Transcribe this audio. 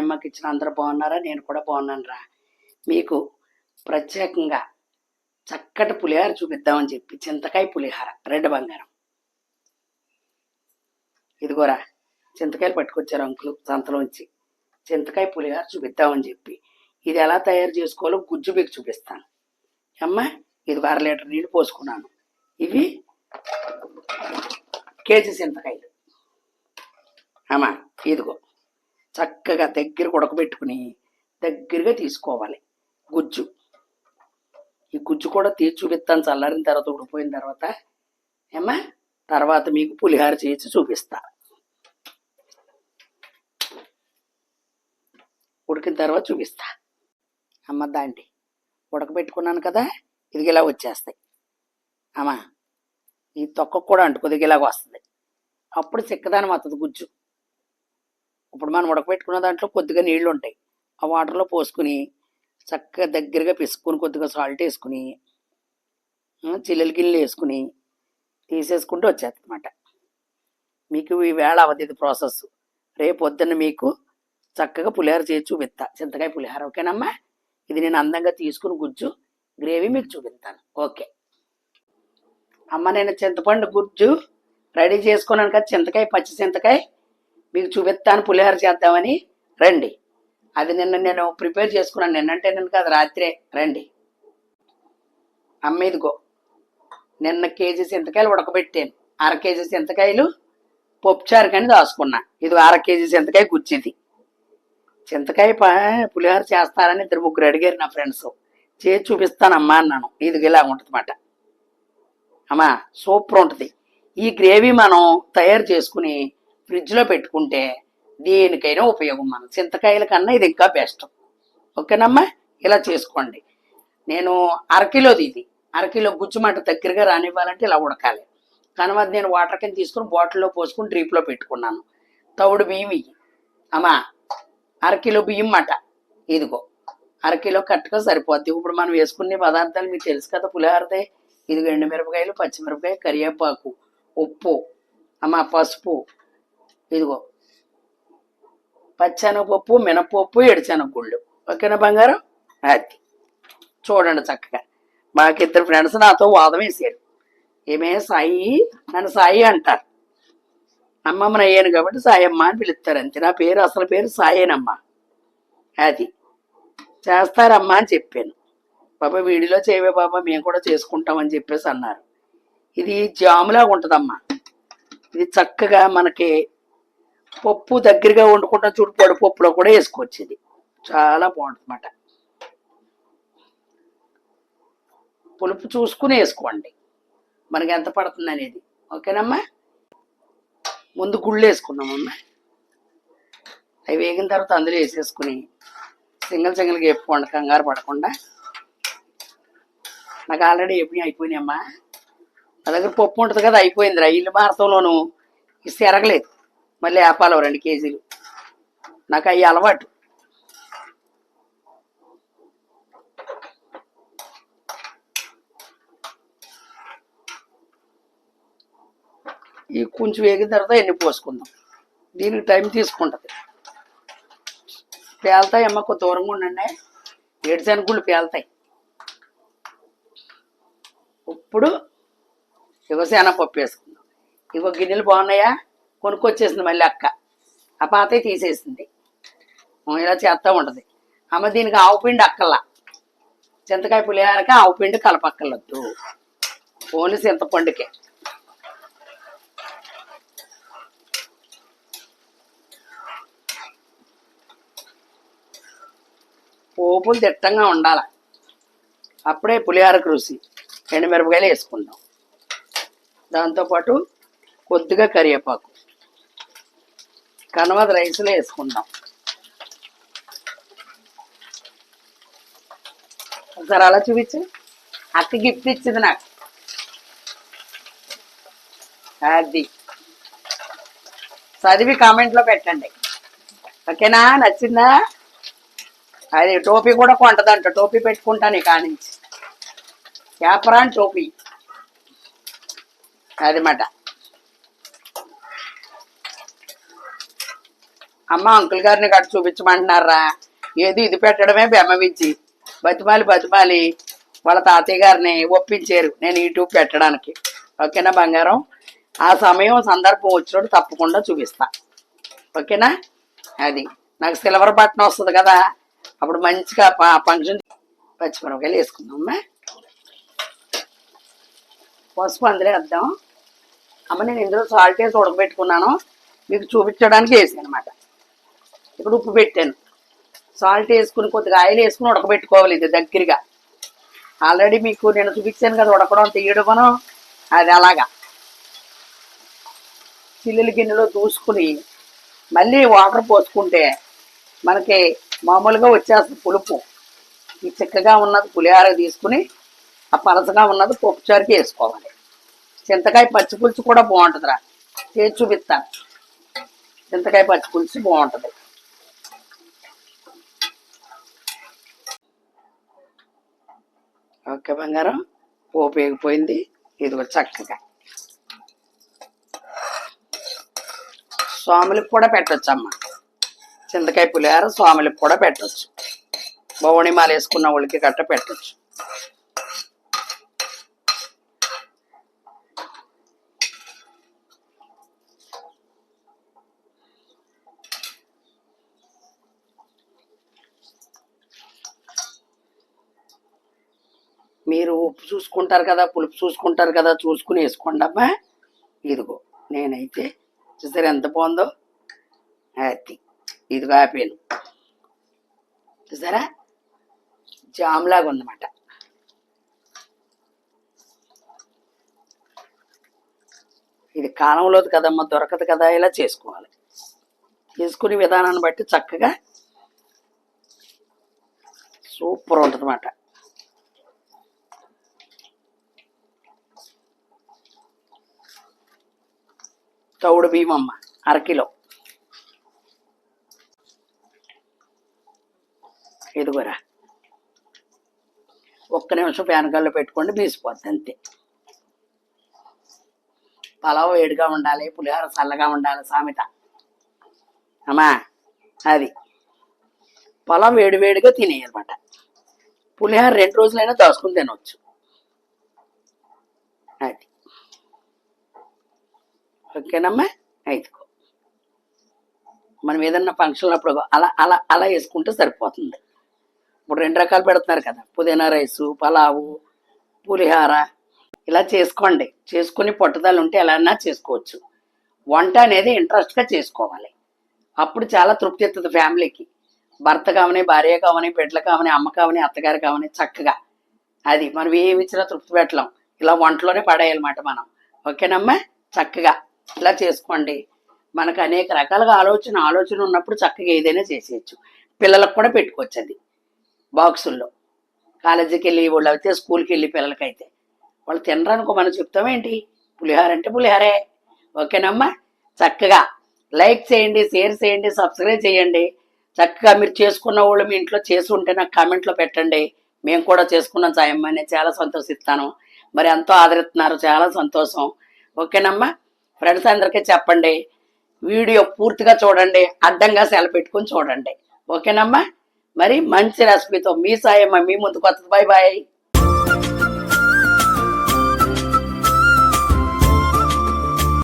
అమ్మకి ఇచ్చిన అందరూ బాగున్నారా? నేను కూడా బాగున్నాను రా మీకు ప్రత్యేకంగా చక్కటి పులిహార చూపిద్దామని చెప్పి చింతకాయ పులిహార రెడ్ బంగారం. ఇదిగోరా చింతకాయలు పట్టుకొచ్చారు అంకులు సంతలోంచి. చింతకాయ పులిహార చూపిద్దామని చెప్పి. ఇది ఎలా తయారు చేసుకోవాలో గుజ్జు మీకు చూపిస్తాను. అమ్మ ఇది అర లీటర్ నీళ్ళు పోసుకున్నాను. ఇవి కేజీ చింతకాయలు. అమ్మా ఇదిగో. చక్కగా దగ్గర ఉడకబెట్టుకుని దగ్గరగా తీసుకోవాలి. గుజ్జు. ఈ గుజ్జు కూడా తీసి చూపిస్తాను. చల్లారిన తర్వాత ఉడిపోయిన తర్వాత ఏమ్మా? తర్వాత మీకు పులిహార చేసి చూపిస్తా. ఉడికిన తర్వాత చూపిస్తా. అమ్మ దాండి ఉడకబెట్టుకున్నాను కదా ఇది ఇలా వచ్చేస్తాయి. అమ్మా ఈ తొక్క కూడా అంటుకోది ఇలాగ వస్తుంది. అప్పుడు చిక్కదానం వస్తుంది గుజ్జు. ఇప్పుడు మనం ఉడకబెట్టుకున్న దాంట్లో కొద్దిగా నీళ్ళు ఉంటాయి. ఆ వాటర్లో పోసుకుని చక్కగా దగ్గరగా పిసుకుని కొద్దిగా సాల్ట్ వేసుకుని ఆ, చిల్లెలు గిన్నెలు వేసుకుని తీసేసుకుంటూ వచ్చేదన్నమాట మీకు ఈ వేళ అవధి ఇది ప్రాసెస్. రేపు పొద్దున్న మీకు చక్కగా పులిహార చేసి చూపిస్తా. చింతకాయ పులిహార ఓకేనమ్మా? ఇది నేను అందంగా తీసుకుని గుజ్జు గ్రేవీ మీకు చూపిస్తాను. ఓకే. అమ్మ నేను చింతపండు గుజ్జు రెడీ చేసుకున్నాను కదా చింతకాయ పచ్చి చింతకాయ. మీకు చూపిస్తాను పులిహార చేద్దామని. రండి. అది నిన్న నేను ప్రిపేర్ చేసుకున్నాను. నిన్నంటే నిన్న కాదు రాత్రే. రండి. అమ్మ ఇదిగో నిన్న కేజీ చింతకాయలు ఉడకబెట్టాను. అర కేజీ చింతకాయలు పప్పుచారు కానీ దాచుకున్నా. ఇది అర కేజీ చింతకాయ గుచ్చిది. చింతకాయ పులిహోర చేస్తారని ఇద్దరు ముగ్గురు అడిగారు నా ఫ్రెండ్స్. చేసి చూపిస్తానమ్మా అన్నాను. ఇది ఇలా ఉంటుంది అన్నమాట అమ్మా సూపర్ ఉంటుంది. ఈ గ్రేవీ మనం తయారు చేసుకుని ఫ్రిడ్జ్లో పెట్టుకుంటే దేనికైనా ఉపయోగం మనం చింతకాయల కన్నా ఇది ఇంకా బెస్ట్. ఓకేనమ్మా? ఇలా చేసుకోండి. నేను అరకిలోది ఇది. అరకిలో గుజ్జుమాట దగ్గరగా రానివ్వాలంటే ఇలా ఉడకాలి. కానీ నేను వాటర్ కింద తీసుకుని బాటిల్లో పోసుకుని డ్రీప్లో పెట్టుకున్నాను. తవుడు బియ్యం ఇవి అమ్మా అరకిలో బియ్యం మాట. ఇదిగో. అరకిలో కరెక్ట్గా సరిపోద్ది. ఇప్పుడు మనం వేసుకునే పదార్థాలు మీకు తెలుసు కదా పులిహారదే. ఇదిగో ఎండుమిరపకాయలు పచ్చిమిరపకాయ కరివేపాకు ఉప్పు. అమ్మ పసుపు. ఇదిగో పచ్చనపప్పు మినపప్పు గుళ్ళు ఓకేనా బంగారం? అది. చూడండి చక్కగా. మాకిద్దరు ఫ్రెండ్స్ నాతో వాదం వేసారు. ఏమే సాయి? నన్ను సాయి అంటారు. అమ్మమ్మని అయ్యాను కాబట్టి సాయమ్మ అని పిలుస్తారు అంతే. నా పేరు అసలు పేరు సాయేనమ్మ. అది. చేస్తారమ్మా అని చెప్పాను. బాబా వీడిలో చేయవే బాబా మేము కూడా చేసుకుంటామని చెప్పేసి అన్నారు. ఇది జాములాగా ఉంటుందమ్మా ఇది చక్కగా మనకి పప్పు దగ్గరగా వండుకుంటాం చూడు పప్పులో కూడా వేసుకోవచ్చు ఇది చాలా బాగుంటుంది అన్నమాట పులుపు చూసుకుని వేసుకోండి. మనకి ఎంత పడుతుంది అనేది. ఓకేనమ్మా? ముందు గుళ్ళు వేసుకున్నామమ్మా అవి వేగిన తర్వాత అందులో వేసేసుకుని సింగిల్ సింగిల్గా వేపుకోండి కంగారు పడకుండా. నాకు ఆల్రెడీ ఎప్పుడు అయిపోయినాయమ్మా. నా దగ్గర పప్పు ఉంటుంది కదా అయిపోయింది రా ఇల్లు భారతంలోను ఇస్తే ఎరగలేదు. మళ్ళీ వేపాలి రెండు కేజీలు. నాకు అవి అలవాటు. ఈ కొంచెం వేగిన తర్వాత ఎన్ని పోసుకుందాం? దీనికి టైం తీసుకుంటుంది. పేలుతాయి అమ్మ కొంత దూరంగా ఉండండి. ఏడుశనగుళ్ళు పేలుతాయి. ఇప్పుడు శివసేన పప్పు వేసుకుందాం. ఇగో గిన్నెలు బాగున్నాయా? కొనుక్కొచ్చేసింది మళ్ళీ అక్క. ఆ పాత తీసేసింది. ఇలా చేస్తూ ఉంటుంది. అమ్మ దీనికి ఆవు పిండి అక్కల్లా చింతకాయ పులిహారకి ఆవు పిండి కలపక్కర్లొద్దు ఓన్లీ చింతపండుకే. పోపులు దిట్టంగా ఉండాలి. అప్పుడే పులిహోరకు రుచి. ఎండుమిరపకాయలు వేసుకుందాం. దాంతోపాటు కొద్దిగా కరివేపాకు. కనవద రైస్లో వేసుకుందాం. ఒకసారి అలా చూపించు. అక్క గిఫ్ట్ ఇచ్చింది నాకు. అది. చదివి కామెంట్లో పెట్టండి. ఓకేనా? నచ్చిందా? అది టోపీ కూడా కొంటదంట. టోపీ పెట్టుకుంటాను కానించి. నుంచి యాపరాన్ టోపీ. అది అమ్మ అంకుల్ గారిని గట్ట చూపించమంటున్నారా? ఏది ఇది పెట్టడమే బెమ్మవించి బతిమాలి బతిమాలి. వాళ్ళ తాతయ్య గారిని ఒప్పించారు నేను యూట్యూబ్ పెట్టడానికి. ఓకేనా బంగారం? ఆ సమయం సందర్భం వచ్చినప్పుడు తప్పకుండా చూపిస్తా. ఓకేనా? అది. నాకు సిల్వర్ బటన్ వస్తుంది కదా. అప్పుడు మంచిగా ఫంక్షన్ పచ్చిమిరపకాయలు వేసుకుందాం అమ్మా. పసుపు అందులో వేద్దాం. అమ్మ నేను ఇందులో సాల్ట్ వేసి ఉడకబెట్టుకున్నాను. మీకు చూపించడానికి వేసాను అనమాట ఇప్పుడు ఉప్పు పెట్టాను. సాల్ట్ వేసుకుని కొద్దిగా ఆయిల్ వేసుకుని ఉడకబెట్టుకోవాలి ఇది దగ్గరగా. ఆల్రెడీ మీకు నేను చూపించాను కదా ఉడకడం తీయడమను. అది అలాగా. చిల్లుల గిన్నెలో దూసుకుని మళ్ళీ వాటర్ పోసుకుంటే మనకి మామూలుగా వచ్చేస్తుంది పులుపు. ఈ చిక్కగా ఉన్నది పులిహార తీసుకుని ఆ పలసగా ఉన్నది పప్పుచారుకి వేసుకోవాలి. చింతకాయ పచ్చిపులుసు కూడా బాగుంటుందిరా. చేసి చూపిస్తాను. చింతకాయ పచ్చిపులుసు బాగుంటుంది. ఓకే బంగారం. పోపు వేగిపోయింది. ఇదిగో చక్కగా. స్వాములకు కూడా పెట్టచ్చు అమ్మ చింతకాయ పులిహార స్వాములకు కూడా పెట్టొచ్చు. బౌణిమాలు వేసుకున్న వాళ్ళకి గట్ట పెట్టొచ్చు. మీరు ఉప్పు చూసుకుంటారు కదా పులుపు చూసుకుంటారు కదా చూసుకుని వేసుకోండి అమ్మా ఇదిగో నేనైతే చూసారు ఎంత బాగుందో? అది ఇదిగో ఆపాను. చూసారా? జామ్ లాగా ఉందన్నమాట. ఇది కాలంలోది కదమ్మా దొరకదు కదా ఇలా చేసుకోవాలి. చేసుకునే విధానాన్ని బట్టి చక్కగా సూపర్ ఉంటుంది అన్నమాట తౌడు భీమమ్మ అరకిలో ఇదిగోరా. ఒక్క నిమిషం ఫ్యాన్కల్లో పెట్టుకోండి బీసిపోద్ది అంతే. పలావ్ వేడిగా ఉండాలి పులిహోర చల్లగా ఉండాలి సామెత. అమ్మా అది. పొలం వేడి వేడిగా తినేయనమాట పులిహోర రెండు రోజులైనా దాచుకుని తినవచ్చు అది. ఓకేనమ్మా అయితుకో మనం ఏదన్నా ఫంక్షన్ అప్పుడు అలా అలా అలా వేసుకుంటే సరిపోతుంది. ఇప్పుడు రెండు రకాలు పెడుతున్నారు కదా. పుదీనా రైసు పలావు పులిహార. ఇలా చేసుకోండి. చేసుకుని పట్టుదల ఉంటే ఎలా చేసుకోవచ్చు. వంట అనేది ఇంట్రెస్ట్గా చేసుకోవాలి. అప్పుడు చాలా తృప్తి ఎత్తుంది ఫ్యామిలీకి. భర్త కావని భార్య కావని బిడ్డలు కావని అమ్మ కావని అత్తగారు కావని చక్కగా. అది మనం ఏమి ఇచ్చినా తృప్తి పెట్టలేం. ఇలా వంటలోనే పడేయాలన్నమాట మనం. ఓకేనమ్మా చక్కగా. ఇలా చేసుకోండి. మనకు అనేక రకాలుగా ఆలోచన ఆలోచన ఉన్నప్పుడు చక్కగా ఏదైనా చేసేయచ్చు. పిల్లలకు కూడా పెట్టుకోవచ్చు అది. బాక్సుల్లో. కాలేజీకి వెళ్ళి వాళ్ళు అయితే స్కూల్కి వెళ్ళి పిల్లలకైతే. వాళ్ళు తినరనుకో మనం చెప్తామేంటి పులిహార అంటే పులిహారే. ఓకేనమ్మా? చక్కగా లైక్ చేయండి షేర్ చేయండి సబ్స్క్రైబ్ చేయండి. చక్కగా మీరు చేసుకున్న వాళ్ళు మీ ఇంట్లో చేసి ఉంటే నాకు కామెంట్లో పెట్టండి. మేము కూడా చేసుకున్నాం సాయమ్మ. నేను చాలా సంతోషిస్తాను. మరి ఎంతో ఆదరిస్తున్నారు చాలా సంతోషం. ఓకేనమ్మా? ఫ్రెండ్స్ అందరికీ చెప్పండి. వీడియో పూర్తిగా చూడండి. అడ్డంగా సెల పెట్టుకొని చూడండి. ఓకేనమ్మా? మరి మంచి రెసిపీతో మీ సాయమ్మ మీ ముందుకు వస్తుంది. Bye bye